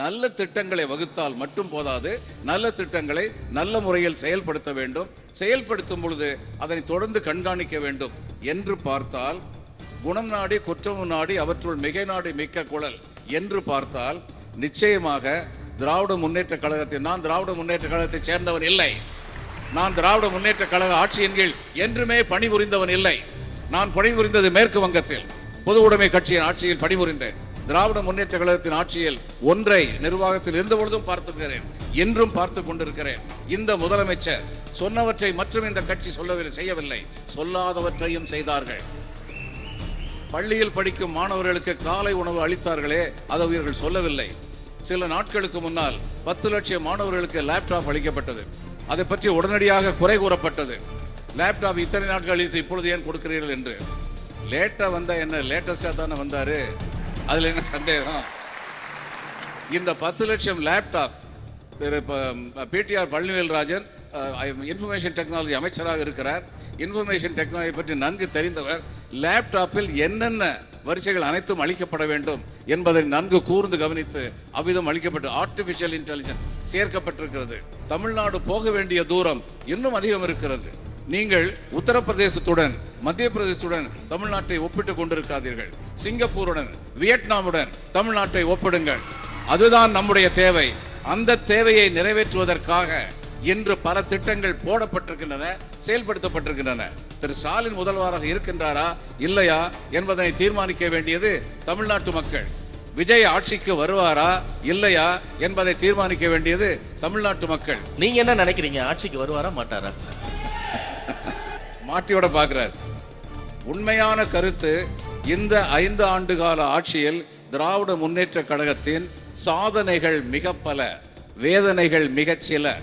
நல்ல திட்டங்களை வகுத்தால் மட்டும் போதாது நல்ல திட்டங்களை நல்ல முறையில் செயல்படுத்த வேண்டும். செயல்படுத்தும் பொழுது அதனை தொடர்ந்து கண்காணிக்க வேண்டும் என்று பார்த்தால் குணம் நாடி குற்றமும் நாடி அவற்றுள் மிகை நாடி மிக்க குழல் என்று பார்த்தால் நிச்சயமாக திராவிட முன்னேற்ற கழகத்தில் நான் திராவிட முன்னேற்ற கழகத்தை சேர்ந்தவன் இல்லை. நான் திராவிட முன்னேற்ற கழக ஆட்சியின் கீழ் என்றுமே பணிபுரிந்தவன் இல்லை. நான் பணிபுரிந்தது மேற்கு வங்கத்தில் பொது உடைமை கட்சியின் ஆட்சியில் பணிபுரிந்தேன். திராவிட முன்னேற்ற கழகத்தின் ஆட்சியில் ஒன்றை நிர்வாகத்தில் இருந்தபொழுதும் பார்த்திருக்கிறேன் என்றும் பார்த்து கொண்டிருக்கிறேன். இந்த முதலமைச்சர் சொன்னவற்றை மற்றும் இந்த கட்சி சொல்லவில்லை செய்யவில்லை. சொல்லாதவற்றையும் செய்தார்கள். பள்ளியில் படிக்கும் மாணவர்களுக்கு காலை உணவு அளித்தார்களே அதை இவர்கள் சொல்லவில்லை. சில நாட்களுக்கு முன்னால் பத்து லட்சம் மாணவர்களுக்கு லேப்டாப் அளிக்கப்பட்டது. அதை பற்றி உடனடியாக குறை கூறப்பட்டது. லேப்டாப் இத்தனை நாட்கள் அளித்து இப்பொழுது ஏன் கொடுக்கிறீர்கள் என்று. லேட்டா வந்த என்ன? லேட்டஸ்டா தானே வந்தாரு. அதில் என்ன சந்தேகம்? இந்த பத்து லட்சம் laptop Thiru PTR Palanivel Rajan information technology அமைச்சராக இருக்கிறார். இன்ஃபர்மேஷன் டெக்னாலஜி பற்றி நன்கு தெரிந்தவர் லேப்டாப்பில் என்னென்ன வரிசைகள் அனைத்தும் அளிக்கப்பட வேண்டும் என்பதை நன்கு கூர்ந்து கவனித்து அவ்விதம் அளிக்கப்பட்டு ஆர்டிஃபிஷியல் இன்டெலிஜென்ஸ் சேர்க்கப்பட்டிருக்கிறது. தமிழ்நாடு போக வேண்டிய தூரம் இன்னும் அதிகம் இருக்கிறது. நீங்கள் உத்தரப்பிரதேசத்துடன் மத்திய பிரதேசத்துடன் தமிழ்நாட்டை ஒப்பிட்டுக் கொண்டிருக்காதீர்கள். சிங்கப்பூருடன் வியட்நாமுடன் தமிழ்நாட்டை ஒப்பிடுங்கள். அதுதான் நம்முடைய தேவை. அந்த தேவையை நிறைவேற்றுவதற்காக இன்று பல திட்டங்கள் போடப்பட்டிருக்கின்றன செயல்படுத்தப்பட்டிருக்கின்றன. திரு ஸ்டாலின் முதல்வராக இருக்கின்றாரா? இல்லையா? என்பதனை தீர்மானிக்க வேண்டியது தமிழ்நாட்டு மக்கள். விஜய் ஆட்சிக்கு வருவாரா? இல்லையா? என்பதை தீர்மானிக்க வேண்டியது தமிழ்நாட்டு மக்கள். நீங்க என்ன நினைக்கிறீங்க? ஆட்சிக்கு வருவாரா மாட்டாரா? மாட்டியோட பார்க்கிறார். உண்மையான கருத்து இந்த ஐந்து ஆண்டு கால ஆட்சியில் திராவிட முன்னேற்ற கழகத்தின் சாதனைகள் மிக பல வேதனைகள் மிகச் சில.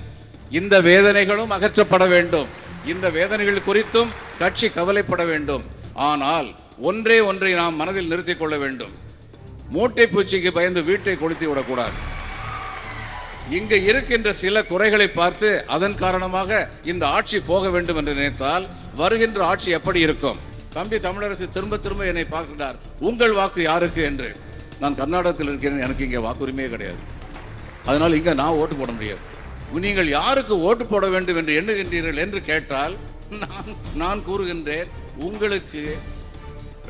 இந்த வேதனைகளும் அகற்றப்பட வேண்டும். இந்த வேதனைகள் குறித்தும் கட்சி கவலைப்பட வேண்டும். ஆனால் ஒன்றே ஒன்றை நாம் மனதில் நிறுத்திக் கொள்ள வேண்டும். மூட்டை பூச்சிக்கு பயந்து வீட்டை கொளுத்தி விடக்கூடாது. இங்கு இருக்கின்ற சில குறைகளை பார்த்து அதன் காரணமாக இந்த ஆட்சி போக வேண்டும் என்று நினைத்தால் வருகின்ற ஆட்சி எப்படி இருக்கும்? தம்பி தமிழரசு திரும்ப திரும்ப என்னை பார்க்கிறார். உங்கள் வாக்கு யாருக்கு என்று? நான் கர்நாடகத்தில் இருக்கிறேன் எனக்கு இங்கே வாக்குரிமையே கிடையாது. அதனால் இங்கே நான் ஓட்டு போட முடியாது. நீங்கள் யாருக்கு ஓட்டு போட வேண்டும் என்று எண்ணுகின்றீர்கள் என்று கேட்டால் நான் நான் கூறுகின்றேன் உங்களுக்கு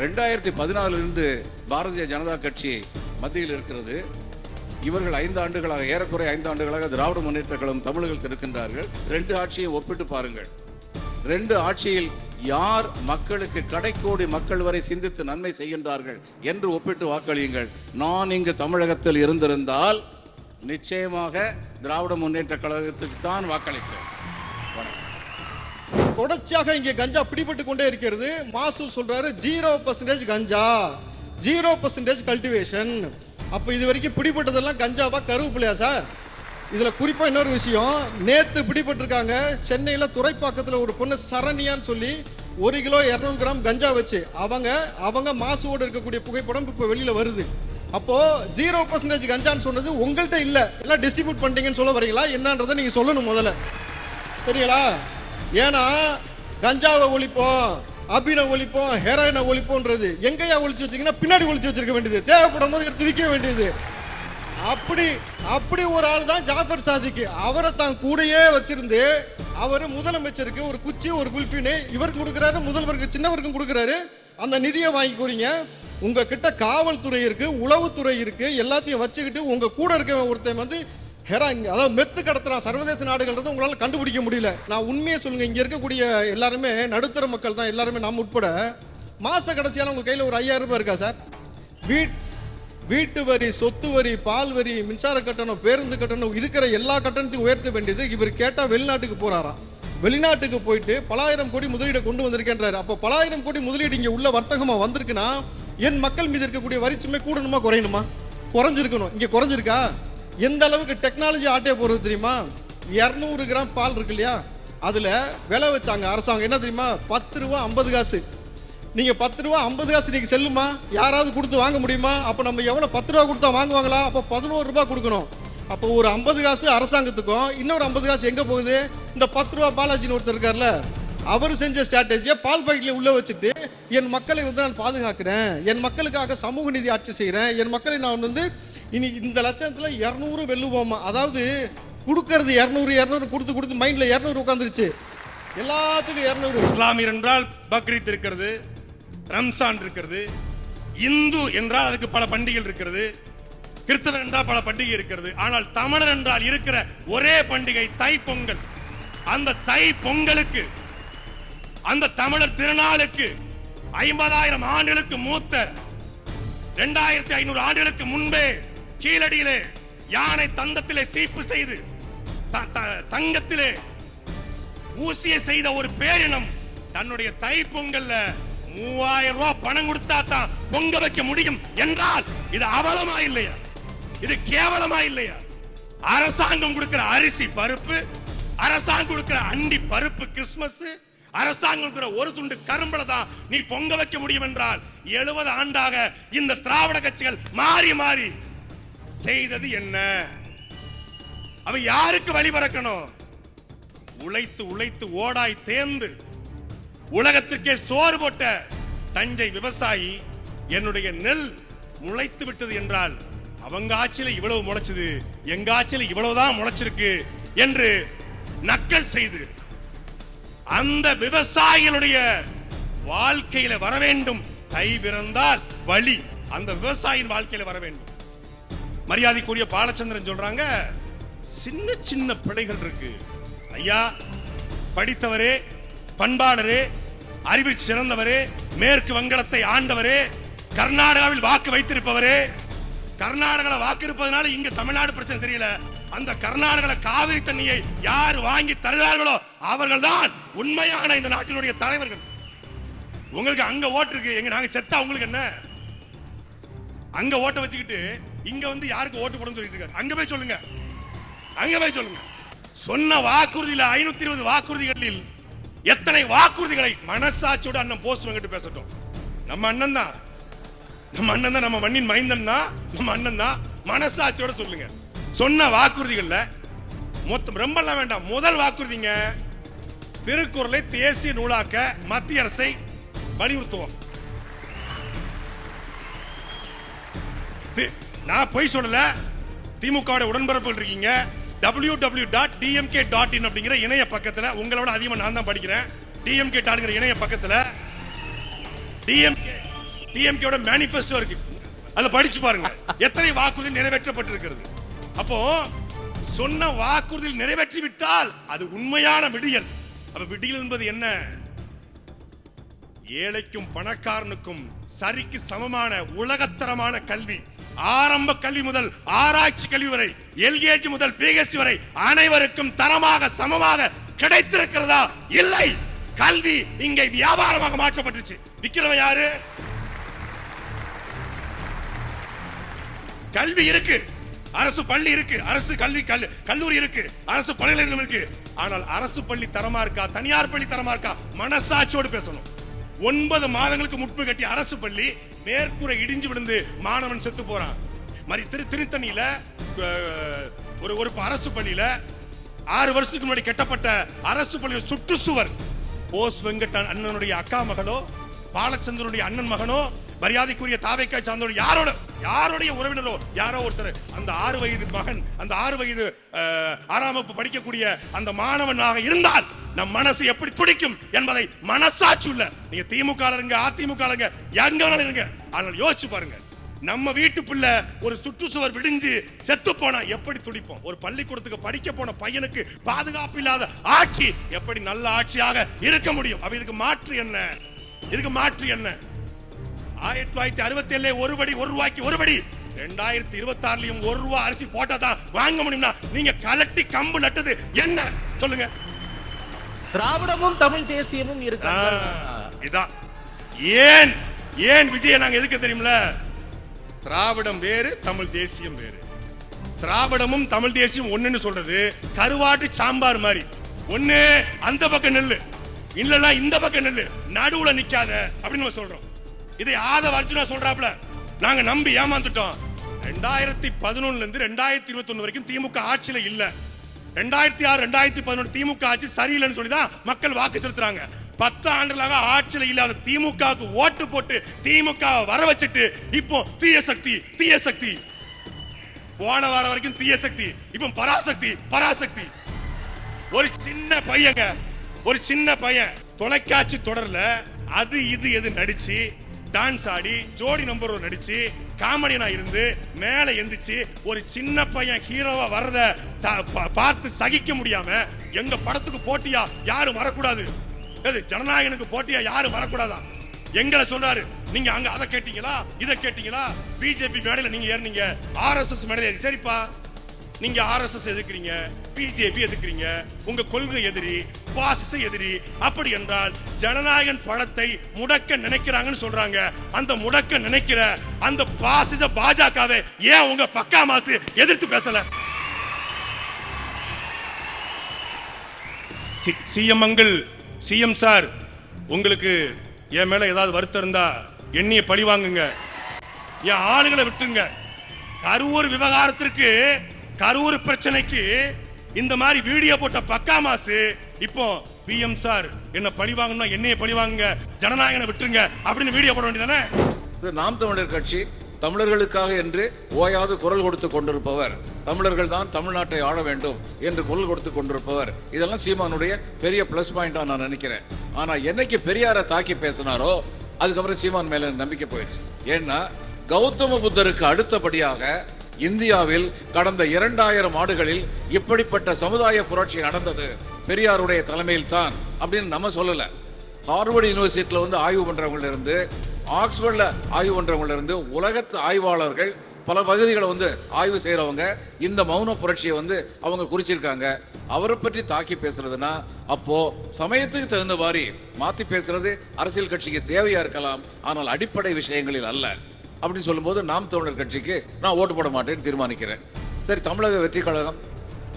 ரெண்டாயிரத்தி பதினாலிருந்து பாரதிய ஜனதா கட்சி மத்தியில் இருக்கிறது. இவர்கள் ஐந்து ஆண்டுகளாக ஏறக்குறைய ஐந்து ஆண்டுகளாக திராவிட முன்னேற்ற கழகம் தமிழகத்தில் இருக்கின்றார்கள். ரெண்டு ஆட்சியை ஒப்பிட்டு பாருங்கள். ரெண்டு ஆட்சியில் யார் மக்களுக்கு கடைக்கோடி மக்கள் வரை சிந்தித்து நன்மை செய்கின்றார்கள் என்று ஒப்பிட்டு வாக்களியுங்கள். நான் இங்கு தமிழகத்தில் இருந்திருந்தால் நிச்சயமாக திராவிட முன்னேற்ற கழகத்துக்கு தான் வாக்களிப்பேன். தொடர்ச்சியாக இங்கே கஞ்சா பிடிபட்டு கொண்டே இருக்கிறது. மாசு சொல்றாரு ஜீரோ பர்சன்டேஜ் கஞ்சா ஜீரோ பர்சன்டேஜ் கல்டிவேஷன் அப்போ இது வரைக்கும் பிடிபட்டதெல்லாம் கஞ்சாவா கருவேப்பிலையா சார்? இதில் குறிப்பாக இன்னொரு விஷயம். நேற்று பிடிபட்டிருக்காங்க. சென்னையில் துறைப்பாக்கத்தில் ஒரு பொண்ணு சரண்யான்னு சொல்லி ஒரு கிலோ இரநூறு கிராம் கஞ்சா வச்சு அவங்க அவங்க மாசுவோடு இருக்கக்கூடிய புகைப்படம் இப்போ வெளியில் வருது. அப்போது ஜீரோ பர்சன்டேஜ் கஞ்சான்னு சொன்னது உங்கள்கிட்ட இல்லை. எல்லாம் டிஸ்ட்ரிபியூட் பண்ணிட்டீங்கன்னு சொல்ல வரீங்களா? என்னன்றதை நீங்கள் சொல்லணும் முதல்ல. சரிங்களா? ஏன்னா கஞ்சாவை ஒழிப்போம் அபினை ஒழிப்போம் ஹெராயினை ஒழிப்போன்றது எங்கேயா ஒழிச்சு வச்சீங்கன்னா பின்னாடி ஒழிச்சு வச்சிருக்க வேண்டியது. தேவைப்படும் போது எடுத்து விற்க வேண்டியது. அப்படி அப்படி ஒரு ஆள் தான் ஜாஃபர் சாதிக்கு. அவரை தான் கூடயே வச்சிருந்து அவர் முதலமைச்சருக்கு ஒரு குச்சி ஒரு குல்ஃபின்னு இவருக்கு கொடுக்குறாரு முதல்வருக்கு சின்னவருக்கும் கொடுக்குறாரு. அந்த நிதியை வாங்கி உங்க கிட்ட காவல்துறை இருக்கு உளவுத்துறை இருக்கு எல்லாத்தையும் வச்சுக்கிட்டு உங்க கூட இருக்க ஒருத்தன் வந்து ஹெராங் அதாவது மெத்து கடத்துறான். சர்வதேச நாடுகள்ன்றது உங்களால் கண்டுபிடிக்க முடியல. நான் உண்மையை சொல்லுங்க இங்கே இருக்கக்கூடிய எல்லாருமே நடுத்தர மக்கள் தான் எல்லாருமே நாம் உட்பட. மாத கடைசியால் உங்கள் கையில் ஒரு ஐயாயிரம் ரூபாய் இருக்கா சார்? வீட் வீட்டு வரி சொத்து வரி பால் வரி மின்சார கட்டணம் பேருந்து கட்டணம் இருக்கிற எல்லா கட்டணத்தையும் உயர்த்த வேண்டியது இவர் கேட்டால் வெளிநாட்டுக்கு போறாராம். வெளிநாட்டுக்கு போயிட்டு பலாயிரம் கோடி முதலீடை கொண்டு வந்திருக்கின்றார். அப்போ பலாயிரம் கோடி முதலீடு இங்கே உள்ள வர்த்தகமாக வந்திருக்குன்னா என் மக்கள் மீது இருக்கக்கூடிய வரிச்சுமை கூடணுமா குறையணுமா? குறைஞ்சிருக்கணும். இங்கே குறைஞ்சிருக்கா? எந்த அளவுக்கு டெக்னாலஜி ஆட்டே போகிறது தெரியுமா? இரநூறு கிராம் பால் இருக்கு இல்லையா? அதில் விலை வச்சாங்க அரசாங்கம். என்ன தெரியுமா? பத்து ரூபா ஐம்பது காசு. நீங்க பத்து ரூபா ஐம்பது காசு நீங்க செல்லுமா? யாராவது கொடுத்து வாங்க முடியுமா? அப்ப நம்ம எவ்வளவு பத்து ரூபா கொடுத்தா வாங்குவாங்களா? அப்ப பதினோரு ரூபாய் கொடுக்கணும். அப்போ ஒரு ஐம்பது காசு அரசாங்கத்துக்கும் இன்னொரு ஐம்பது காசு எங்க போகுது? இந்த பத்து ரூபா பாலாஜின்னு ஒருத்தர் இருக்கார்ல அவர் செஞ்ச ஸ்ட்ராட்டஜியை பால் பாக்கெட்ல உள்ள வச்சுட்டு என் மக்களை வந்து நான் பாதுகாக்கிறேன். என் மக்களுக்காக சமூக நிதி ஆட்சி செய்கிறேன் என் மக்களை நான் வந்து இனி இந்த லட்சணத்தில் இரநூறு வெல்லுவோமா? அதாவது கொடுக்கறது இரநூறு இரநூறு கொடுத்து கொடுத்து மைண்டில் இரநூறு உட்காந்துருச்சு எல்லாத்துக்கும் இரநூறு. இஸ்லாமியர் என்றால் பக்ரீத் இருக்கிறது. ரம்சான் இருக்கிறது இந்து என்றால் அதுக்கு பல பண்டிகைகள் இருக்கிறது கிறிஸ்தவர் என்றால் பல பண்டிகை இருக்கிறது ஆனால் தமிழர் என்றால் இருக்கிற ஒரே பண்டிகை தை பொங்கல். அந்த தை பொங்கலுக்கு அந்த தமிழர் திருநாளுக்கு ஐம்பதாயிரம் ஆண்டுகளுக்கு மூத்த இரண்டாயிரத்தி ஐநூறு ஆண்டுகளுக்கு முன்பே கீழடியிலே யானை தந்தத்திலே சீப்பு செய்து த- த- தங்கத்திலே ஊசிய செய்த ஒரு பேரினம் தன்னுடைய தை பொங்கல்ல மூவாயிரம் ரூபாய் பணம் கொடுத்தா தான் பொங்க வைக்க முடியும் என்றால் இது அவலமா இல்லையா? இது கேவலமா இல்லையா? அரசாங்கம் கொடுக்கிற அரிசி பருப்பு அரசாங்கம் கொடுக்கிற அண்டி பருப்பு கிறிஸ்துமஸ் அரசாங்கம் ஒரு துண்டு கரும்புல தான் நீ பொங்க வைக்க முடியும் என்றால் எழுபது ஆண்டாக இந்த திராவிட கட்சிகள் மாறி மாறி செய்தது என்ன? அவ யாருக்கு வழிபறக்கணும் உழைத்து உழைத்து ஓடாய் தேர்ந்து உலகத்திற்கே சோறு போட்ட தஞ்சை விவசாயி என்னுடைய நெல் முளைத்து விட்டது என்றால் அவங்க ஆட்சியில இவ்வளவு முளைச்சது எங்க ஆட்சியில இவ்வளவுதான் முளைச்சிருக்கு என்று நக்கல் செய்து அந்த விவசாயிகளுடைய வாழ்க்கையில வர வேண்டும். கை பிறந்தால் வழி அந்த விவசாயியின் வாழ்க்கையில வர வேண்டும். மரியாதைக்குரிய பாலச்சந்திரன் சொல்றாங்க சின்ன சின்ன பிழைகள் இருக்கு. ஐயா படித்தவரே பண்பாளரே அறிவில் சிறந்தவரே மேற்கு வங்கலத்தை ஆண்டவரே கர்நாடகாவில் வாக்கு வைத்திருப்பவரே. கர்நாடகாவில் வாக்கு இருப்பதனால இங்க தமிழ்நாடு பிரச்சனை தெரியல. அந்த கர்நாடகால காவிரி தண்ணியை யார் வாங்கி தருகிறார்களோ அவர்கள் தான் உண்மையான இந்த நாட்டினுடைய தலைவர்கள். உங்களுக்கு அங்க ஓட்டு இருக்கு. எங்க நாங்க செத்தா உங்களுக்கு என்ன? அங்க ஓட்ட வச்சுக்கிட்டு இங்க வந்து யாருக்கு ஓட்டு போடணும்னு சொல்லிட்டு இருக்காரு. அங்க போய் சொல்லுங்க. அங்க போய் சொல்லுங்க. சொன்ன வாக்குறுதியில ஐநூத்தி இருபது வாக்குறுதிகளில் எத்தனை வாக்குறுதிகளை மனசாட்சியோட அண்ணன் போஸ்ட் வாங்கிட்டு பேசட்டும். நம்ம அண்ணன் தான். நம்ம அண்ணன் தான் நம்ம மண்ணின் மைந்தன் தான். நம்ம அண்ணன் தான். மனசாட்சியோட சொல்லுங்க. சொன்ன வாக்குறுதிகள்ல மொத்தம் ரொம்பலாம் வேண்டாம். முதல் வாக்குறுதிங்க திருக்குறளை தேசிய நூலாக்க மத்திய அரசை வலியுறுத்துவோம். நான் பொய் சொல்லல. திமுக உடன்பரப்புகள் இருக்கீங்க. W W dot DMK dot in அப்படிங்கிற இணைய பக்கத்துல உங்களோட அதிகமாக நான் தான் படிக்கிறேன். டிஎம்கே டாட்ங்கிற இணைய பக்கத்துல டிஎம்கே டிஎம்கேட மேனிஃபெஸ்டோ இருக்கு. அதுல படிச்சு பாருங்க. எத்தனை வாக்குறுதி நிறைவேற்றப்பட்டிருக்கிறது? அப்போ சொன்ன வாக்குறுதி நிறைவேற்றி விட்டால் அது உண்மையான விடியல். அப்ப விடியல் என்பது என்ன? ஏழைக்கும் பணக்காரனுக்கும் சரிக்கு சமமான உலகத்தரமான கல்வி. ஆரம்ப கல்வி முதல் ஆராய்ச்சி கல்வி வரை எல்கேஜி முதல் பிஹெச்டி வரை அனைவருக்கும் தரமாக சமமாக கிடைத்திருக்கிறதா? இல்லை. கல்வி இங்கே வியாபாரமாக மாற்றப்பட்டுச்சு. விக்கிறவன் யாரு? கல்வி இருக்கு. அரசு பள்ளி இருக்கு. அரசு கல்வி கல்- கல்லூரி இருக்கு. அரசு பல்கலைக்கழகம் இருக்கு. ஆனால் அரசு பள்ளி தரமா இருக்கா? தனியார் பள்ளி தரமா இருக்கா? மனசாட்சியோடு பேசணும். ஒன்பது மாதங்களுக்கு முற்பு கட்டிய அரசு பள்ளி மேற்கூரை இடிஞ்சு விழுந்து மாணவன் செத்து போறான். மாதிரி திரு திருத்தணியில ஒரு ஒரு அரசு பள்ளியில ஆறு வருஷத்துக்கு முன்னாடி கட்டப்பட்ட அரசு பள்ளியில் சுற்றுச்சுவர் போஸ் வெங்கட் அண்ணனுடைய அக்கா மகளோ பாலச்சந்திரனுடைய அண்ணன் மகனோ மரியாதைக்குரிய தாவைக்கா சார்ந்தோட யாரோட யாருடைய உறவினரோ யாரோ ஒருத்தர். அந்த ஆறு வயது மகன் அந்த ஆறு வயது ஆறாம் வகுப்பு படிக்கக்கூடிய அந்த மாணவனாக இருந்தால் நம் மனசு எப்படி துடிக்கும் என்பதை மனசாட்சி உள்ள. நீங்க திமுக இருங்க அதிமுக இருங்க. எங்க வேணாலும் இருங்க ஆனால் யோசிச்சு பாருங்க. நம்ம வீட்டு பிள்ளை ஒரு சுற்றுச்சுவர் விடிஞ்சு செத்து போனா எப்படி துடிப்போம்? ஒரு பள்ளிக்கூடத்துக்கு படிக்க போன பையனுக்கு பாதுகாப்பு இல்லாத ஆட்சி எப்படி நல்ல ஆட்சியாக இருக்க முடியும்? அப்ப இதுக்கு மாற்று என்ன? இதுக்கு மாற்று என்ன? ஆயிரத்தி தொள்ளாயிரத்தி அறுபத்தி ஏழுல ஒரு படி ஒரு ரூபாய்க்கு ஒரு படி. ரெண்டாயிரத்தி இருபத்தி ஆறுலயும் ஒரு ரூபா அரிசி போட்டா தான் வாங்க முடியும்னா நீங்க கலட்டி கம்பு நட்டது என்ன? சொல்லுங்க. திராவிடமும் தமிழ் தேசியமும் இருக்கு. இதான். ஏன்? ஏன் விஜய நாங்க எதுக்கு தெரியுமில? திராவிடம் வேறு தமிழ் தேசியம் வேறு. திராவிடமும் தமிழ் தேசியம் ஒண்ணுன்னு சொல்றது கருவாட்டு சாம்பார் மாதிரி. ஒண்ணு அந்த பக்கம் நெல்லு. இல்லன்னா இந்த பக்கம் நெல்லு. நடுவுல நிக்காத அப்படின்னு நம்ம சொல்றோம். இதை ஆத அர்ஜுனா சொல்றாப்ல நாங்க நம்பி ஏமாந்துட்டோம். ரெண்டாயிரத்தி பதினொன்னுல இருந்து ரெண்டாயிரத்தி இருபத்தி ஒண்ணு வரைக்கும் திமுக ஆட்சியில இல்லை. ரெண்டாயிரத்தி ஆறு ரெண்டாயிரத்தி பதினொன்று திமுக ஆட்சி சரியில்லைன்னு சொல்லி தான் மக்கள் வாக்கு செலுத்துறாங்க. பத்து ஆண்டுகளாக ஆட்சியில இல்லாத திமுகவுக்கு ஓட்டு போட்டு திமுக வர வச்சுட்டு இப்போ தீய சக்தி தீய சக்தி. போன வாரம் வரைக்கும் தீய சக்தி இப்போ பராசக்தி பராசக்தி. ஒரு சின்ன பையங்க ஒரு சின்ன பையன் தொலைக்காட்சி தொடர்ல அது இது எது நடிச்சு டான்ஸ் ஆடி ஜோடி நம்பர் ஒரு நடிச்சு காமெடியனா இருந்து மேல எந்திரிச்சு ஒரு சின்ன பையன் ஹீரோவா வர்றத பார்த்து சகிக்க முடியாம எங்க படத்துக்கு போட்டியா? யாரும் வரக்கூடாது. எது ஜனநாயகனுக்கு போட்டியா? யாரும் வரக்கூடாதா? எங்களை சொல்றாரு. நீங்க அங்க அதை கேட்டீங்களா? இதை கேட்டீங்களா? பிஜேபி மேடையில நீங்க ஏறினீங்க. ஆர்எஸ்எஸ் மேடையில சரிப்பா. நீங்க ஆர்எஸ்எஸ் எதிர்க்கிறீங்க பிஜேபி எதிர்க்கிறீங்க உங்க கொள்கை எதிரி பாசிச எதிரி. அப்படி என்றால் ஜனநாயகன் படத்தை முடக்க நினைக்கிறாங்கன்னு சொல்றாங்க. அந்த முடக்க நினைக்கிற அந்த பாசிச பாஜகவை ஏன் உங்க பக்கா மாசு எதிர்த்து பேசல? சிஎம் அங்கிள் சிஎம் சார் உங்களுக்கு என் மேல ஏதாவது வருத்தம் இருந்தா எண்ணிய பழி வாங்குங்க. என் ஆளுகளை விட்டுருங்க. கரூர் விவகாரத்திற்கு கரூர் பிரச்சனைக்கு இந்த மாதிரி வீடியோ போட்ட பக்கா மாசு இப்போ பிஎம் சார் என்ன பழி வாங்கணும் என்னைய பழி வாங்குங்க. ஜனநாயகனை விட்டுருங்க. அப்படின்னு வீடியோ போட வேண்டியதானே இது நாம் தமிழர் கட்சி. தமிழர்களுக்காக என்று ஓயாது குரல் கொடுத்து கொண்டிருப்பவர். தமிழர்கள் தான் தமிழ்நாட்டை ஆள வேண்டும் என்று குரல் கொடுத்து கொண்டிருப்பவர். இதெல்லாம் சீமானுடைய பெரிய பிளஸ் பாயிண்டா நான் நினைக்கிறேன். ஆனா என்னைக்கு பெரியாரை தாக்கி பேசினாரோ அதுக்கப்புறம் சீமான் மேல நம்பிக்கை போயிடுச்சு. ஏன்னா கௌதம புத்தருக்கு அடுத்தபடியாக இந்தியாவில் கடந்த இரண்டாயிரம் ஆண்டுகளில் இப்படிப்பட்ட சமுதாய புரட்சி நடந்தது. பெரியாருடைய தலைமையில் தான் அப்படின்னு நம்ம சொல்லல. ஹார்வர்டு யூனிவர்சிட்டியில் வந்து ஆய்வு பண்றவங்கள்ட்ட இருந்து ஆக்ஸ்போர்டில் ஆய்வு பண்ணுறவங்கள இருந்து உலகத்து ஆய்வாளர்கள் பல பகுதிகளை வந்து ஆய்வு செய்கிறவங்க இந்த மௌன புரட்சியை வந்து அவங்க குறிச்சிருக்காங்க. அவரை பற்றி தாக்கி பேசுறதுன்னா அப்போ சமயத்துக்கு தகுந்த மாதிரி மாத்தி பேசுறது அரசியல் கட்சிக்கு தேவையா இருக்கலாம். ஆனால் அடிப்படை விஷயங்களில் அல்ல. அப்படின்னு சொல்லும்போது நாம் தமிழர் கட்சிக்கு நான் ஓட்டு போட மாட்டேன்னு தீர்மானிக்கிறேன். சரி தமிழக வெற்றி கழகம்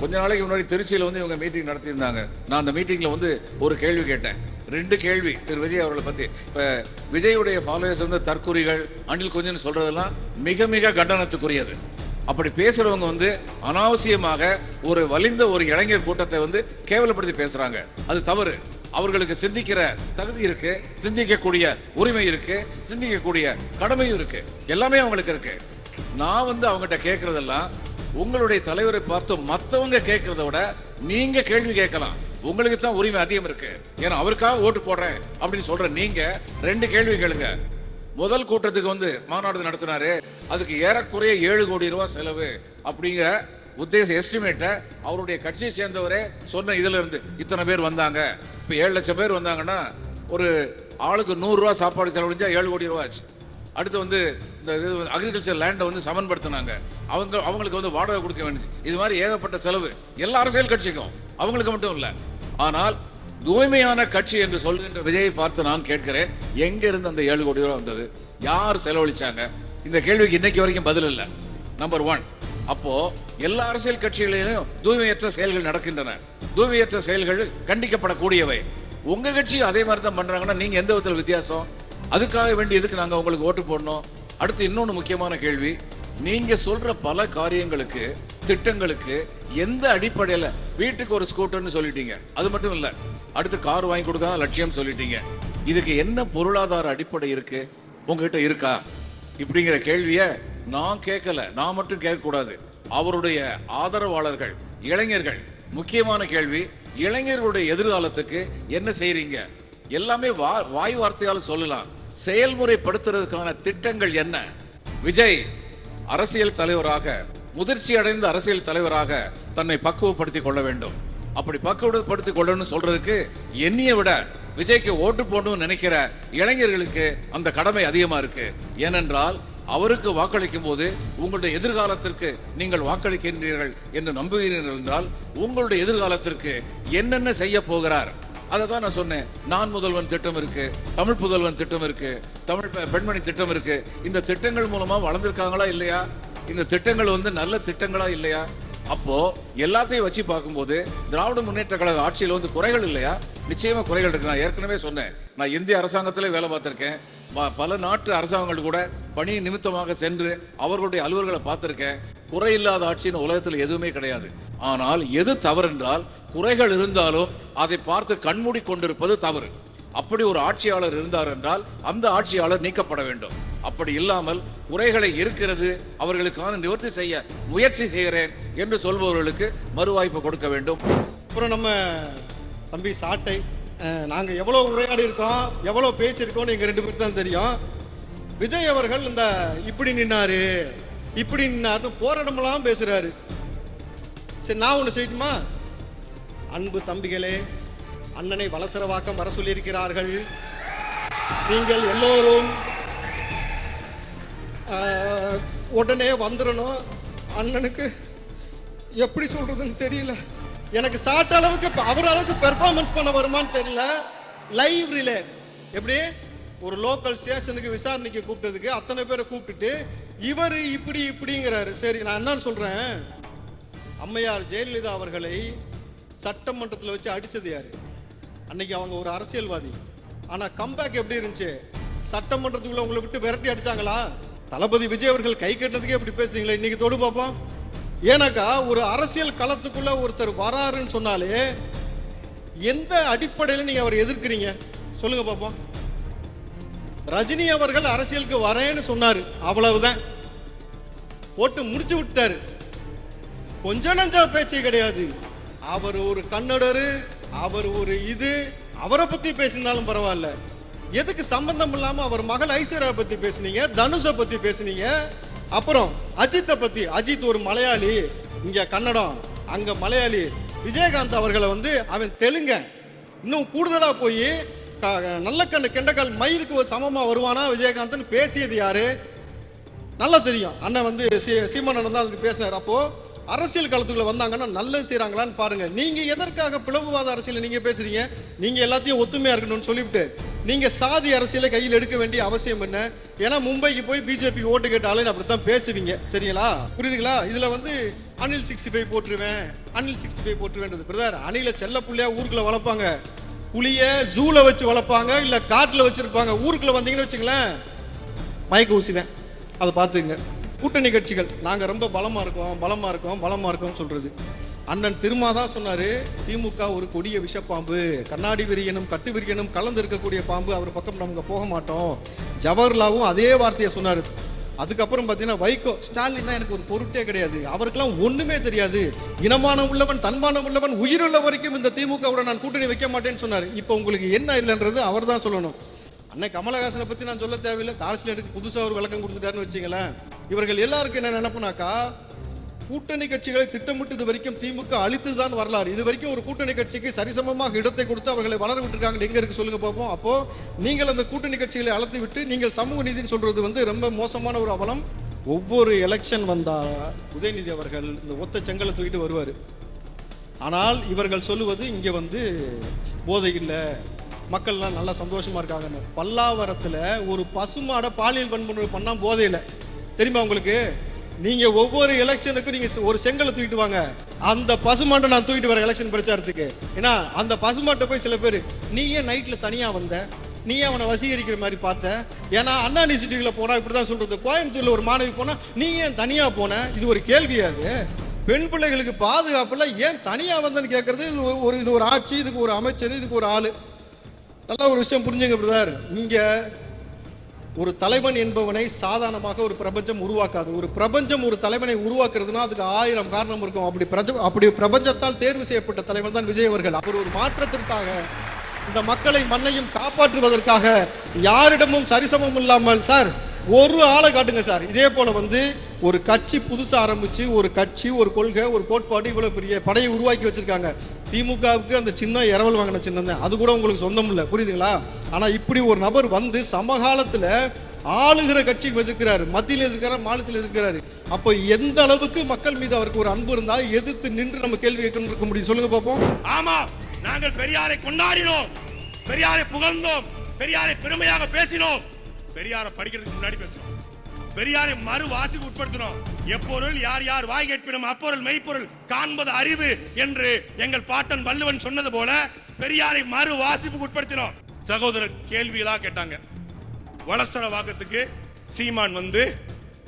கொஞ்ச நாளைக்கு முன்னாடி திருச்சியில் வந்து இவங்க மீட்டிங் நடத்தியிருந்தாங்க. நான் அந்த மீட்டிங்கில் வந்து ஒரு கேள்வி கேட்டேன். ரெண்டு கேள்வி திரு விஜய் அவர்களை பற்றி இப்போ விஜயுடைய ஃபாலோயர்ஸ் வந்து தற்குறிகள் அணில் கொஞ்சம்னு சொல்றதெல்லாம் மிக மிக கண்டனத்துக்குரியது. அப்படி பேசுறவங்க வந்து அனாவசியமாக ஒரு வலிந்த ஒரு இளைஞர் கூட்டத்தை வந்து கேவலப்படுத்தி பேசுறாங்க. அது தவறு. அவர்களுக்கு சிந்திக்கிற தகுதி இருக்கு சிந்திக்கக்கூடிய உரிமை இருக்கு சிந்திக்கக்கூடிய கடமையும் இருக்கு. எல்லாமே அவங்களுக்கு இருக்கு. நான் வந்து அவங்ககிட்ட கேட்கறதெல்லாம் உங்களுடைய தலைவரை பார்த்து மற்றவங்க கேட்கறத விட நீங்க கேள்வி கேட்கலாம். உங்களுக்கு தான் உரிமை அதிகம் இருக்கு. ஏன்னா அவருக்காக ஓட்டு போடுறேன் அப்படின்னு சொல்ற நீங்க ரெண்டு கேள்வி கேளுங்க. முதல் கூட்டத்துக்கு வந்து மாநாடு நடத்தினாரு. அதுக்கு ஏறக்குறைய ஏழு கோடி ரூபாய் செலவு அப்படிங்கிற உத்தேச எஸ்டிமேட்டை அவருடைய கட்சியை சேர்ந்தவரே சொன்ன இதுல இருந்து இத்தனை பேர் வந்தாங்க. இப்போ ஏழு லட்சம் பேர் வந்தாங்கன்னா ஒரு ஆளுக்கு நூறுரூவா சாப்பாடு செலவழிஞ்சா ஏழு கோடி ரூபா ஆச்சு. அடுத்து வந்து இந்த இது அக்ரிகல்ச்சர் லேண்டை வந்து சமன்படுத்தினாங்க. அவங்க அவங்களுக்கு வந்து வாடகை கொடுக்க வேண்டியது. இது மாதிரி ஏகப்பட்ட செலவு. எல்லா அரசியல் கட்சிக்கும். அவங்களுக்கு மட்டும் இல்லை. ஆனால் தூய்மையான கட்சி என்று சொல்கின்ற விஜயை பார்த்து நான் கேட்கிறேன். எங்க இருந்து அந்த ஏழு கோடி ரூபா வந்தது? யார் செலவழிச்சாங்க? இந்த கேள்விக்கு இன்னைக்கு வரைக்கும் பதில் இல்லை. நம்பர் ஒன் அப்போ எல்லா அரசியல் கட்சிகளிலும் தூய்மையற்ற செயல்கள் நடக்கின்றன. தூய்மையற்ற செயல்கள் கண்டிக்கப்படக்கூடியவை. உங்க கட்சி அதே மாதிரி தான் பண்றாங்கன்னா நீங்க எந்த விதத்தில் வித்தியாசம்? அதுக்காக வேண்டி எதுக்கு நாங்கள் உங்களுக்கு ஓட்டு போடணும்? அடுத்து இன்னொன்று முக்கியமான கேள்வி. நீங்க சொல்ற பல காரியங்களுக்கு திட்டங்களுக்கு எந்த அடிப்படையில் வீட்டுக்கு ஒரு ஸ்கூட்டர்னு சொல்லிட்டீங்க? அது மட்டும் இல்லை. அடுத்து கார் வாங்கி கொடுக்காத லட்சியம் சொல்லிட்டீங்க. இதுக்கு என்ன பொருளாதார அடிப்படை இருக்கு? உங்ககிட்ட இருக்கா? இப்படிங்கிற கேள்விய நான் கேட்கல. நான் மட்டும் கேட்கக்கூடாது. அவருடைய ஆதரவாளர்கள் இளைஞர்கள் முக்கியமான கேள்வி இளைஞர்களுடைய எதிர்காலத்துக்கு என்ன செய்றீங்க? எல்லாமே வா- வாய் வார்த்தையால் சொல்லலாம். செயல்முறைப்படுத்துறதுக்கான திட்டங்கள் என்ன? விஜய் அரசியல் தலைவராக முதிர்ச்சி அடைந்த அரசியல் தலைவராக தன்னை பக்குவப்படுத்திக் கொள்ள வேண்டும். அப்படி பக்குவப்படுத்திக் கொள்ளணும்னு சொல்றதுக்கு என்னைய விட விஜய்க்கு ஓட்டு போடணும்னு நினைக்கிற இளைஞர்களுக்கு அந்த கடமை அதிகமா இருக்கு. ஏனென்றால் அவருக்கு வாக்களிக்கும் போது உங்களுடைய எதிர்காலத்திற்கு நீங்கள் வாக்களிக்கின்றீர்கள் என்று நம்புகிறீர்கள் என்றால் உங்களுடைய எதிர்காலத்திற்கு என்னென்ன செய்ய போகிறார் அதை தான் நான் சொன்னேன். நான் முதல்வன் திட்டம் இருக்கு தமிழ் புதல்வன் திட்டம் இருக்கு தமிழ் பெ- பெண்மணி திட்டம் இருக்கு. இந்த திட்டங்கள் மூலமா வளர்ந்துருக்காங்களா இல்லையா? இந்த திட்டங்கள் வந்து நல்ல திட்டங்களா இல்லையா? அப்போ எல்லாத்தையும் வச்சு பார்க்கும்போது திராவிட முன்னேற்ற கழக ஆட்சியில் வந்து குறைகள் இல்லையா? நிச்சயமா குறைகள் இருக்கு. நான் ஏற்கனவே சொன்னேன். நான் இந்திய அரசாங்கத்தில் வேலை பார்த்துருக்கேன். பல நாட்டு அரசாங்கங்கள் கூட பணி நிமித்தமாக சென்று அவர்களுடைய அலுவல்களை குறை இல்லாத ஆட்சின்னு உலகத்தில் எதுவுமே கிடையாது. ஆனால் எது தவறு என்றால் குறைகள் இருந்தாலும் அதை பார்த்து கண்மூடி கொண்டிருப்பது தவறு. அப்படி ஒரு ஆட்சியாளர் இருந்தார் என்றால் அந்த ஆட்சியாளர் நீக்கப்பட வேண்டும். அப்படி இல்லாமல் குறைகளை இருக்கிறது அவர்களுக்கான நிவர்த்தி செய்ய முயற்சி செய்கிறேன் என்று சொல்பவர்களுக்கு மறுவாய்ப்பு கொடுக்க வேண்டும். அப்புறம் நம்ம தம்பி சாட்டை நாங்கள் எவ்வளோ உரையாடி இருக்கோம் எவ்வளோ பேசியிருக்கோம்னு எங்கள் ரெண்டு பேருக்கு தான் தெரியும். விஜய் அவர்கள் இந்த இப்படி நின்னாரு இப்படி நின்னாரு போராட்டமெல்லாம் பேசுறாரு. சரி நான் ஒன்று செய்யட்டுமா? அன்பு தம்பிகளே அண்ணனை வலசரவாக்கம் வர சொல்லியிருக்கிறார்கள். நீங்கள் எல்லோரும் உடனே வந்துடணும் அண்ணனுக்கு எப்படி சொல்றதுன்னு தெரியல. எனக்கு சாட்ட அளவுக்கு அவர் அளவுக்கு பெர்ஃபார்மன்ஸ் பண்ண வருமான்னு தெரியல. லைவ் ரிலே எப்படி? ஒரு லோக்கல் ஸ்டேஷனுக்கு விசாரணைக்கு கூப்பிட்டதுக்கு அத்தனை பேரை கூப்பிட்டுட்டு இவர் இப்படி இப்படிங்கிறாரு. சரி நான் என்னன்னு சொல்றேன். அம்மையார் ஜெயலலிதா அவர்களை சட்டமன்றத்தில் வச்சு அடிச்சது யாரு? அன்னைக்கு அவங்க ஒரு அரசியல்வாதி. ஆனால் கம்பேக் எப்படி இருந்துச்சு? சட்டமன்றத்துக்குள்ள உங்களை விட்டு விரட்டி அடிச்சாங்களா? தளபதி விஜய் அவர்கள் கை கட்டினதுக்கே இப்படி பேசுறீங்களா இன்னைக்கு தொடு பார்ப்போம். ஏன்னாக்கா ஒரு அரசியல் களத்துக்குள்ள ஒருத்தர் வராருன்னு சொன்னாலே எந்த அடிப்படையில் நீங்க அவர் எதிர்க்கிறீங்க? சொல்லுங்க பார்ப்போம். ரஜினி அவர்கள் அரசியலுக்கு வரேன்னு சொன்னாரு அவ்வளவுதான். போட்டு முடிச்சு விட்டாரு. கொஞ்சம் நஞ்சா பேச்சு கிடையாது. அவர் ஒரு கன்னடரு அவர் ஒரு இது அவரை பத்தி பேசினாலும் பரவாயில்ல. எதுக்கு சம்பந்தம் இல்லாம அவர் மகள் ஐஸ்வர்யா பத்தி பேசுனீங்க தனுஷை பத்தி பேசுனீங்க அப்புறம் அஜித்தை பத்தி. அஜித் ஒரு மலையாளி இங்க கன்னடம் அங்க மலையாளி. விஜயகாந்த் அவர்களை வந்து அவன் தெலுங்க. இன்னும் கூடுதலா போய் நல்ல கண்ணு கெண்டக்கால் மயிலுக்கு ஒரு சமமா வருவானா விஜயகாந்த்னு பேசியது யாரு? நல்லா தெரியும். அண்ணன் வந்து சீ- சீமான் தான் அதுக்கு பேசினார். அப்போது அரசியல் களத்துக்குள்ள வந்தாங்கன்னா நல்லது செய்கிறாங்களான்னு பாருங்க. நீங்க எதற்காக பிளவுவாத அரசியல் நீங்க பேசுறீங்க? நீங்க எல்லாத்தையும் ஒத்துமையா இருக்கணும்னு சொல்லிவிட்டு நீங்க சாதி அரசியலை கையில் எடுக்க வேண்டிய அவசியம் என்ன? ஏன்னா மும்பைக்கு போய் பிஜேபி ஓட்டு கேட்டாலும் அப்படித்தான் பேசுவீங்க. சரிங்களா? புரியுதுங்களா? இதுல வந்து அனில் சிக்ஸ்டி ஃபைவ் போட்டுருவேன். அனில் சிக்ஸ்டி ஃபைவ் போட்டுருவேன்றது. பிரதர் அணில செல்ல புள்ளியாக ஊருக்குள்ள வளர்ப்பாங்க. புளிய ஜூல வச்சு வளர்ப்பாங்க இல்ல காட்டுல வச்சிருப்பாங்க. ஊருக்குள்ள வந்தீங்கன்னு வச்சுங்களேன் மயக்க ஊசி தான் அதை பார்த்துங்க கூட்டணி கட்சிகள். நாங்கள் ரொம்ப பலமாக இருக்கோம் பலமாக இருக்கோம் பலமாக இருக்கோம் சொல்கிறது அண்ணன் திருமா தான் சொன்னார் திமுக ஒரு கொடிய விஷப்பாம்பு. கண்ணாடி விரியனும் கட்டு விரியனும் கலந்து இருக்கக்கூடிய பாம்பு. அவர் பக்கம் நாங்கள் போக மாட்டோம். ஜவஹர்லாவும் அதே வார்த்தையை சொன்னார். அதுக்கப்புறம் பார்த்தீங்கன்னா வைகோ ஸ்டாலின்னா எனக்கு ஒரு பொருட்டே கிடையாது. அவருக்கெல்லாம் ஒன்றுமே தெரியாது. இனமான உள்ளவன் தன்மானம் உள்ளவன் உயிருள்ள வரைக்கும் இந்த திமுகவுடன் நான் கூட்டணி வைக்க மாட்டேன்னு சொன்னார். இப்போ உங்களுக்கு என்ன இல்லைன்றது அவர் தான் சொல்லணும். அன்னை கமலஹாசனை பத்தி நான் சொல்ல தேவையில்லை. தாரசிலருக்கு புதுசாக ஒரு விளக்கம் கொடுத்துட்டாருன்னு வச்சுங்களேன் இவர்கள் எல்லாருக்கும் என்ன நினைப்புனாக்கா கூட்டணி கட்சிகளை திட்டமிட்டு இது வரைக்கும் திமுக அழித்து தான் வரலாறு. இது வரைக்கும் ஒரு கூட்டணி கட்சிக்கு சரிசமமாக இடத்தை கொடுத்து அவர்களை வளர விட்டுருக்காங்க எங்க இருக்கு சொல்லுங்க பார்ப்போம் அப்போ நீங்கள் அந்த கூட்டணி கட்சிகளை அழைத்து விட்டு நீங்கள் சமூக நீதினு சொல்றது வந்து ரொம்ப மோசமான ஒரு அவலம். ஒவ்வொரு எலெக்ஷன் வந்தா உதயநிதி அவர்கள் இந்த ஒத்த செங்கலை தூக்கிட்டு வருவார். ஆனால் இவர்கள் சொல்லுவது இங்கே வந்து போதை இல்லை. மக்கள்லாம் நல்லா சந்தோஷமா இருக்காங்கன்னு பல்லாவரத்துல ஒரு பசுமாடை பாலியல் வன்முறை பண்ணா போதை இல்லை. தெரியுமா உங்களுக்கு? நீங்க ஒவ்வொரு எலெக்ஷனுக்கும் நீங்க ஒரு செங்கலை தூக்கிட்டு வாங்க. அந்த பசுமாட்டை நான் தூக்கிட்டு வரேன் எலெக்ஷன் பிரச்சாரத்துக்கு. ஏன்னா அந்த பசுமாட்டை போய் சில பேர் நீ ஏன் நைட்ல தனியா வந்த? நீ அவனை வசீகரிக்கிற மாதிரி பார்த்த? ஏன்னா அண்ணா யூனிவர்சிட்டியில் போனா இப்படிதான் சொல்றது. கோயம்புத்தூர்ல ஒரு மாணவி போனா நீ ஏன் தனியா போன? இது ஒரு கேள்வியாது பெண் பிள்ளைகளுக்கு பாதுகாப்புல ஏன் தனியா வந்தேன்னு கேட்கறது இது ஒரு- ஒரு இது ஒரு ஆட்சி இதுக்கு ஒரு அமைச்சர் இதுக்கு ஒரு ஆளு. நல்ல ஒரு விஷயம் புரிஞ்சுங்க பிரதர் இங்கே ஒரு தலைவன் என்பவனை சாதாரணமாக ஒரு பிரபஞ்சம் உருவாக்காது. ஒரு பிரபஞ்சம் ஒரு தலைவனை உருவாக்குறதுனா அதுக்கு ஆயிரம் காரணம் இருக்கும். அப்படி பிரஜ அப்படி பிரபஞ்சத்தால் தேர்வு செய்யப்பட்ட தலைவன் தான் விஜய் அவர்கள். அவர் ஒரு மாற்றத்திற்காக இந்த மக்களை மண்ணையும் காப்பாற்றுவதற்காக யாரிடமும் சரிசமம் இல்லாமல் சார் ஒரு ஆளை காட்டுங்க சார். இதே போல வந்து ஒரு கட்சி புதுசாக ஆரம்பிச்சு ஒரு கட்சி ஒரு கொள்கை ஒரு கோட்பாடு இவ்வளோ பெரிய படையை உருவாக்கி வச்சிருக்காங்க. திமுகவுக்கு அந்த சின்ன இரவல் வாங்கின சின்னம் தான். அது கூட உங்களுக்கு சொந்தம் இல்லை. புரியுதுங்களா? ஆனால் இப்படி ஒரு நபர் வந்து சமகாலத்தில் ஆளுகிற கட்சிக்கு எதிர்க்கிறாரு மத்தியில் எதிர்க்கிறார் மாநிலத்தில் எதிர்க்கிறாரு. அப்போ எந்த அளவுக்கு மக்கள் மீது அவருக்கு ஒரு அன்பு இருந்தா எதிர்த்து நின்று நம்ம கேள்வி கேட்கணும் முடியும். சொல்லுங்க பார்ப்போம் ஆமா நாங்கள் பெரியாரை கொண்டாடினோம். பெரியாரை புகழ்ந்தோம். பெரியாரை பெருமையாக பேசினோம். பெரியாரை படிக்கிறதுக்கு முன்னாடி பேசுறோம். பெரியாரை மறு வாசிக்கு உட்படுத்துறோம். எப்பொருள் யார் யார் வாய் கேட்பினும் அப்பொருள் மெய்ப்பொருள் காண்பது அறிவு என்று எங்கள் பாட்டன் வள்ளுவன் சொன்னது போல பெரியாரை மறு வாசிப்புக்கு உட்படுத்தினோம். சகோதரர் கேள்விகளா கேட்டாங்க. வளசர வாக்கத்துக்கு சீமான் வந்து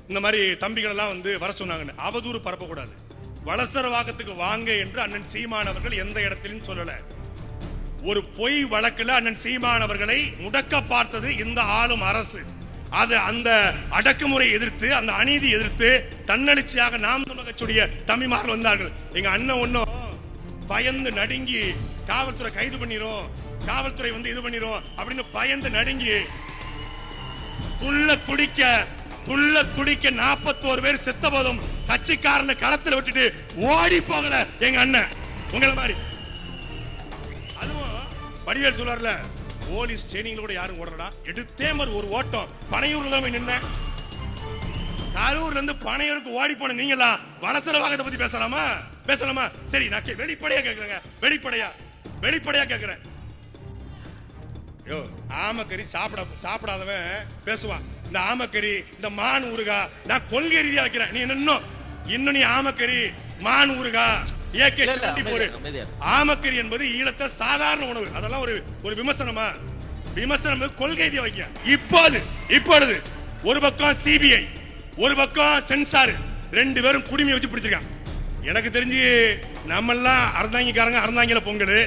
இந்த மாதிரி தம்பிகள் எல்லாம் வந்து வர சொன்னாங்கன்னு. அவதூறு பரப்பக்கூடாது. வளசர வாக்கத்துக்கு வாங்க என்று அண்ணன் சீமான் அவர்கள் எந்த இடத்திலும் சொல்லல. ஒரு பொய் வழக்கில் அண்ணன் சீமான் அவர்களை முடக்க பார்த்தது இந்த ஆளும் அரசு. அது அந்த அடக்குமுறை எதிர்த்து அந்த அநீதி எதிர்த்து தன்னெழுச்சியாக நாம் தமிழகச்சுடைய தமிழ்மார்கள் வந்தார்கள். எங்க அண்ணன் ஒன்னும் பயந்து நடுங்கி காவல்துறை கைது பண்ணிரும் காவல்துறை வந்து இது பண்ணிரும் அப்படின்னு பயந்து நடுங்கி துள்ள துடிக்க துள்ள துடிக்க நாற்பத்தோரு பேர் செத்த போதும் கட்சிக்காரனை களத்துல விட்டுட்டு ஓடி போகல எங்க அண்ணன். உங்களை மாதிரி வடிவேல் சொல்றாருல போலீஸ் ட்ரைனிங்ல கூட யாரும் ஓடுறடா எடுத்தே மாதிரி ஒரு ஓட்டம். பனையூர்ல தான் போய் நின்னேன். கரூர்ல இருந்து பனையூருக்கு ஓடி போன நீங்களா? வளசர வாகத்தை பத்தி பேசலாமா? பேசலாமா? சரி நான் கே- வெளிப்படையா கேக்குறேங்க. வெளிப்படையா. வெளிப்படையா கேக்குறேன். யோ ஆமக்கறி சாப்பிட சாப்பிடாதவன் பேசுவான். இந்த ஆமக்கறி இந்த மான் ஊருகா நான் கொள்கை ரீதியா வைக்கிறேன். நீ இன்னும் இன்னும் நீ ஆமக்கறி மான் ஊருகா ஏகே செவன்டி போரு. ஆமக்கறி என்பது ஈழத்தை சாதாரண உணவு. அதெல்லாம் ஒரு ஒரு விமர்சனமா? விமர்சனம் கொள்கை வைக்க. இப்போது இப்பொழுது ஒரு பக்கம் சிபிஐ ஒரு பக்கம் சென்சார். ரெண்டு பேரும் குடிமையை வச்சு பிடிச்சிருக்கான் எனக்கு தெரிஞ்சு நம்மெல்லாம் அறந்தாங்கிக்காரங்க அறந்தாங்கில பொங்கல்.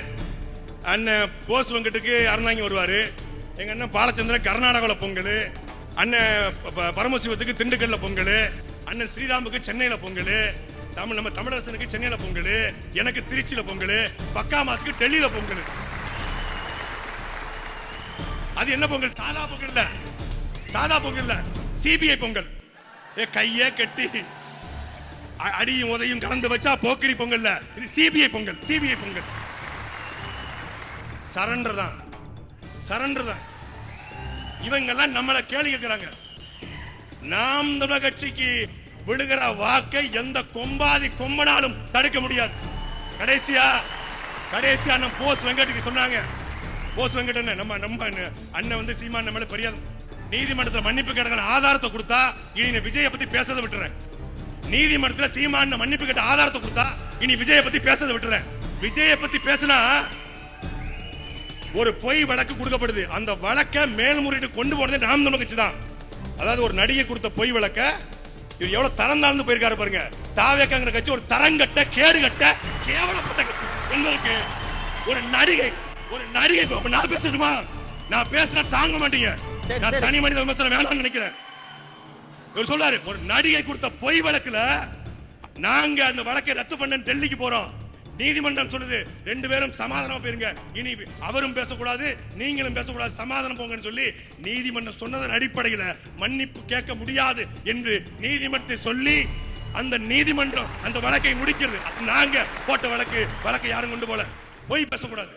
அண்ணன் போஸ் வெங்கட்டுக்கு அறந்தாங்கி வருவாரு. எங்க அண்ணன் பாலச்சந்திரன் கர்நாடகாவில் பொங்கல். அண்ணன் பரமசிவத்துக்கு திண்டுக்கல்ல பொங்கல். அண்ணன் ஸ்ரீராமுக்கு சென்னையில பொங்கல். தமிழ் நம்ம தமிழரசனுக்கு சென்னையில பொங்கல் எனக்கு திருச்சியில பொங்கல் பக்கா மாசுக்கு டெல்லியில பொங்கல். அது என்ன பொங்கல்? சாதா பொங்கல் இல்ல. சாதா பொங்கல் இல்ல. சிபிஐ பொங்கல். ஏ கையே கட்டி அடியும் உதையும் கலந்து வச்சா போக்கிரி பொங்கல்ல இது CBI Pongal CBI Pongal. Surrender தான். சரண்டர் தான். இவங்கெல்லாம் நம்மளை கேள்வி கேட்கிறாங்க நாம் தமிழர் கட்சிக்கு விழுகிற வாக்கை எந்த கொம்பாதி கொம்பனாலும் தடுக்க முடியாது. கடைசியா கடைசியா நம்ம போஸ் வெங்கட்டுக்கு சொன்னாங்க. போஸ் வெங்கட் நம்ம நம்ம அண்ணன் அண்ணன் வந்து சீமான் நம்மள பெரிய நீதிமன்றத்தில் மன்னிப்பு கேட்கிற ஆதாரத்தை கொடுத்தா இனி விஜயை பத்தி பேசதை விட்டுறேன். நீதிமன்றத்தில் சீமான மன்னிப்பு கேட்ட ஆதாரத்தை கொடுத்தா இனி விஜயை பத்தி பேசதை விட்டுறேன். விஜயை பத்தி பேசினா ஒரு பொய் வழக்கு கொடுக்கப்படுது. அந்த வழக்கை மேல்முறையீடு கொண்டு போனது நாம் தமிழ் கட்சி தான். அதாவது ஒரு நடிகை கொடுத்த பொய் வழக்கை இவர் எவ்வளவு தரம் தாழ்ந்து போயிருக்காரு பாருங்க. தாவேக்காங்கிற கட்சி ஒரு தரங்கட்ட கேடுகட்ட கேவலப்பட்ட கட்சி. என்பதற்கு ஒரு நடிகை ஒரு நடிகை நான் பேசட்டுமா? நான் பேசினா தாங்க மாட்டீங்க. நான். தனி மனித விமர்சனம் வேணாம்னு நினைக்கிறேன். இவர் சொல்றாரு ஒரு நடிகை கொடுத்த பொய் வழக்குல நாங்க அந்த வழக்கை ரத்து பண்ண டெல்லிக்கு போறோம். நீதிமன்றம் சொல்லுது ரெண்டு பேரும் சமாதானமா போயிருங்க. இனி அவரும் பேசக்கூடாது நீங்களும் பேசக்கூடாது சமாதானம் போங்கன்னு சொல்லி நீதிமன்றம் சொன்னதன் அடிப்படையில மன்னிப்பு கேட்க முடியாது என்று நீதிமன்றத்தை சொல்லி அந்த நீதிமன்றம் அந்த வழக்கை முடிக்கிறது. நாங்க போட்ட வழக்கு வழக்கை யாரும் கொண்டு போல. போய் பேசக்கூடாது.